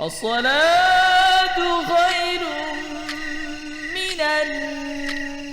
الصلاة خير من النوم.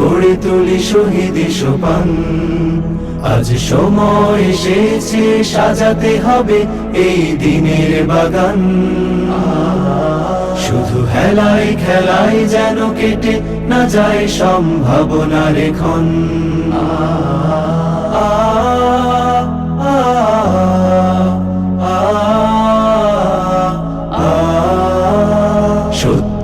গড়ে তুলি শহীদ সোপান। আজ সময় এসেছে, সাজাতে হবে এই দিনের বাগান। শুধু হেলায় খেলাই যেন কেটে না যায় সম্ভাবনার এখন।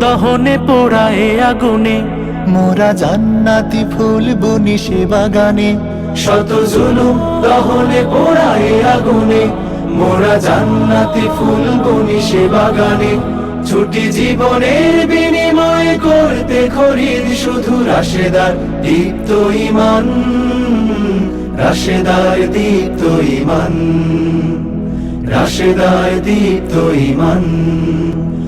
দহনে পোড়ায় আগুনে। মোরা জান্নাতি ফুল বুনি সে বাগানে। শত জুলুম দহনে পোড়ায় আগুনে। মোরা জান্নাতি ফুল বনি সে বাগানে। ছুটি জীবনের বিনিময় করতে খরিদ শুধু রাশেদার দীপ্ত ইমান। রাশেদার দীপ্ত ইমান। রাশেদার দীপ্ত ইমান।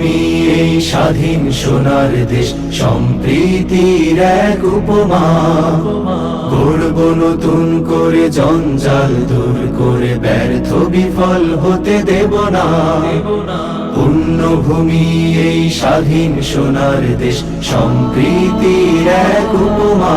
পুণ্যভূমি এই স্বাধীন সোনার দেশ, সম্প্রীতির এক উপমা। গড়ব নতুন করে জঞ্জাল দূর করে ব্যর্থ বিফল হতে দেব না। পুণ্যভূমি এই স্বাধীন সোনার দেশ, সম্প্রীতির এক উপমা।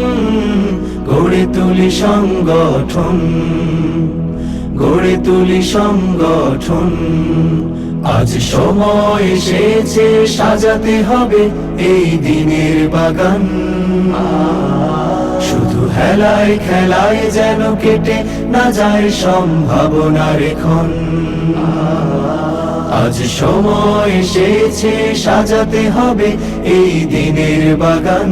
গড়ে তুলি সংগঠন, গড়ে তুলি সংগঠন। আজ সময় এসেছে, সাজাতে হবে এই দিনের বাগান। শুধু হেলায় খেলায় যেন কেটে না যায় সম্ভাবনার এখন। আজ সময় এসেছে, সাজাতে হবে এই দিনের বাগান।